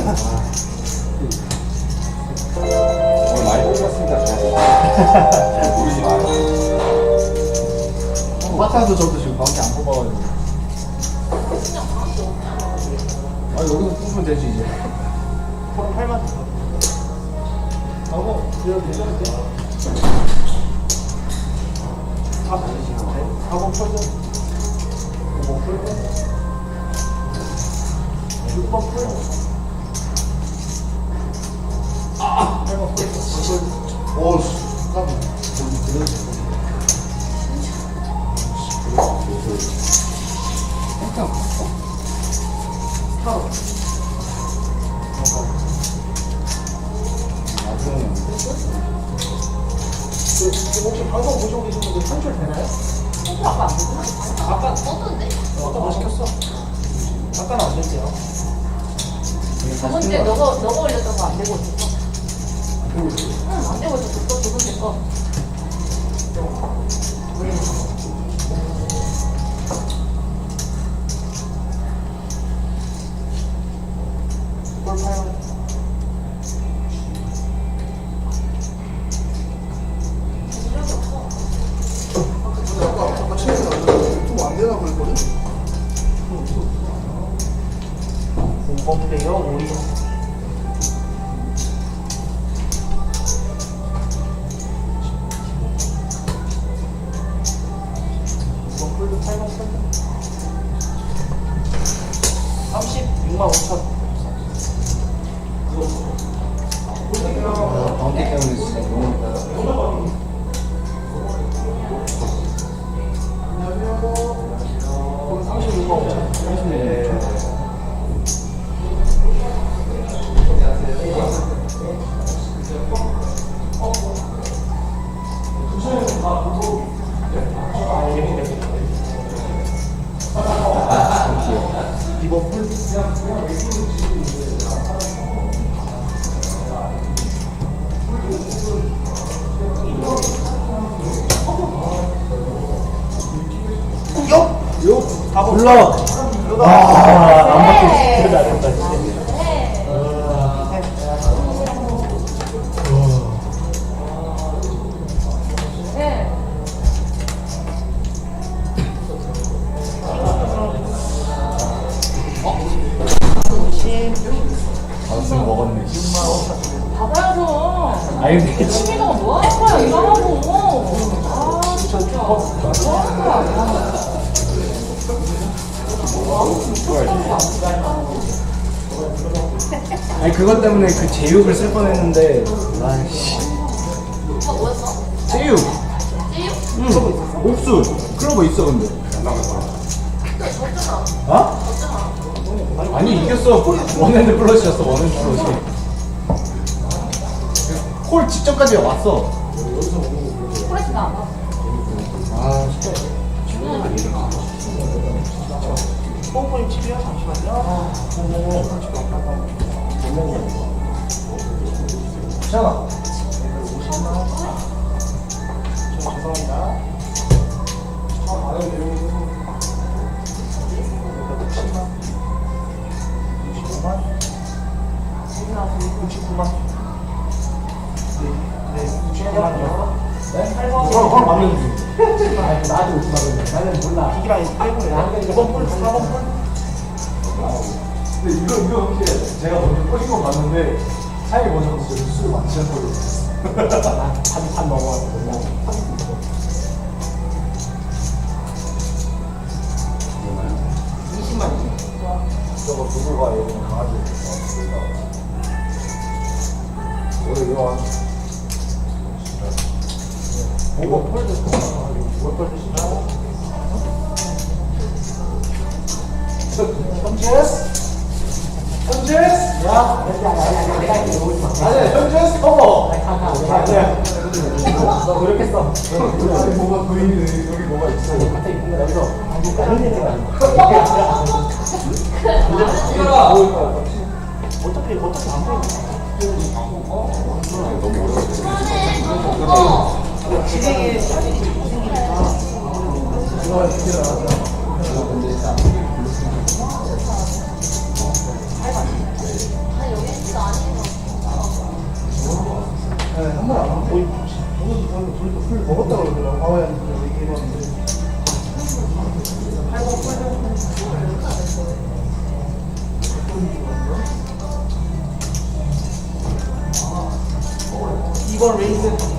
오늘 많이 잘 모르지 마요. 마타도 저도 지금 밖에 안 뽑아가지고. 아 여기서 뽑으면 되지 이제. 8만 하고 되는데. 다 다르시는데? 4번 펄전 5번 펄전 6번 펄전 뭐. 저번 주에 너가 너가 올렸던 거 안 되고. 응, 안 되고 있었어. 또두 번째 거. 그걸 팔면 아까 아까 친구가 유튜브 안 되나 그랬거든? 5번 플레이어 5위 이번 폴드 8만 3천 36만 5천 방귀 때문에 진짜 너무. 요? 요? 다 불러. 아, 안 맞게 진짜 잘했다. 근데 친구가 뭐 하는 거야 이거 하고. 아 진짜. 뭐 하는 거야? 아니 그것 때문에 그 제육을 쓸 뻔했는데 아이씨 오빠 뭐였어? 제육 찌유? 응 옥수 클로버 있어 근데 근데 졌잖아. 어? 졌잖아. 아니 이겼어 원핸드 플러시였어 원핸드 플러시 콜 직전까지 왔어 프레시가 안 나. 아 뽕뽕이 집이야 잠시만요 뽕뽕이 괜찮아 그럼, 그럼 맞는 아니, 나한테 오지 말고. 나는 몰라. 이기랑 8번이야. 5번 뿔, 4번 뿔. 근데 이거, 이거 이렇게 제가 먼저 꼬신 거 봤는데, 사이 먼저 진짜 수를 맞추셨거든요. 반, 반 넘어왔거든요. 20만이요. 저거 누구가 여기 강아지 원래 이거 한 5번 폴드 5번 폴드 시작 현재스? 현재스? 야 아니야 현재스 커버. 아니야. 너 노력했어 여기 뭐가 보이네 여기 뭐가 있어? 갑자기 뭔가 여기서 안볼까 현재가 이거라 어차피 어차피 안 보이네. 진행에 사 생기니까 그러더라고 하와이 안에서 얘기해봤는데 이번 레이스